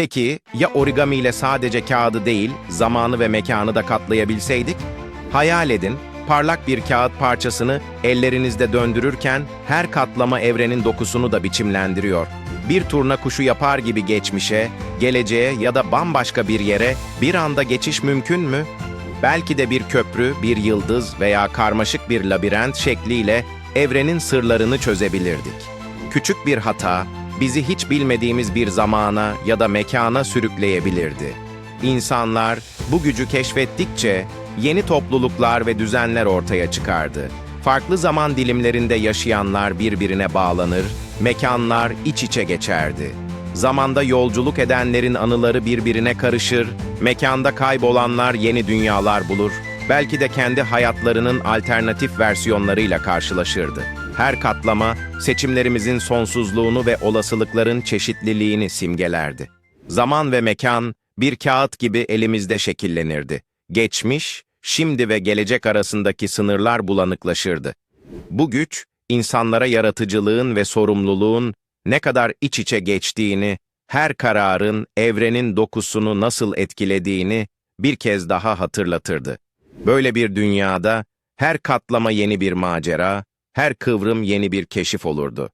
Peki ya origami ile sadece kağıdı değil, zamanı ve mekanı da katlayabilseydik? Hayal edin, parlak bir kağıt parçasını ellerinizde döndürürken her katlama evrenin dokusunu da biçimlendiriyor. Bir turna kuşu yapar gibi geçmişe, geleceğe ya da bambaşka bir yere bir anda geçiş mümkün mü? Belki de bir köprü, bir yıldız veya karmaşık bir labirent şekliyle evrenin sırlarını çözebilirdik. Küçük bir hata, bizi hiç bilmediğimiz bir zamana ya da mekana sürükleyebilirdi. İnsanlar bu gücü keşfettikçe yeni topluluklar ve düzenler ortaya çıkardı. Farklı zaman dilimlerinde yaşayanlar birbirine bağlanır, mekanlar iç içe geçerdi. Zamanda yolculuk edenlerin anıları birbirine karışır, mekanda kaybolanlar yeni dünyalar bulur, belki de kendi hayatlarının alternatif versiyonlarıyla karşılaşırdı. Her katlama, seçimlerimizin sonsuzluğunu ve olasılıkların çeşitliliğini simgelerdi. Zaman ve mekan, bir kağıt gibi elimizde şekillenirdi. Geçmiş, şimdi ve gelecek arasındaki sınırlar bulanıklaşırdı. Bu güç, insanlara yaratıcılığın ve sorumluluğun ne kadar iç içe geçtiğini, her kararın evrenin dokusunu nasıl etkilediğini bir kez daha hatırlatırdı. Böyle bir dünyada her katlama yeni bir macera, her kıvrım yeni bir keşif olurdu.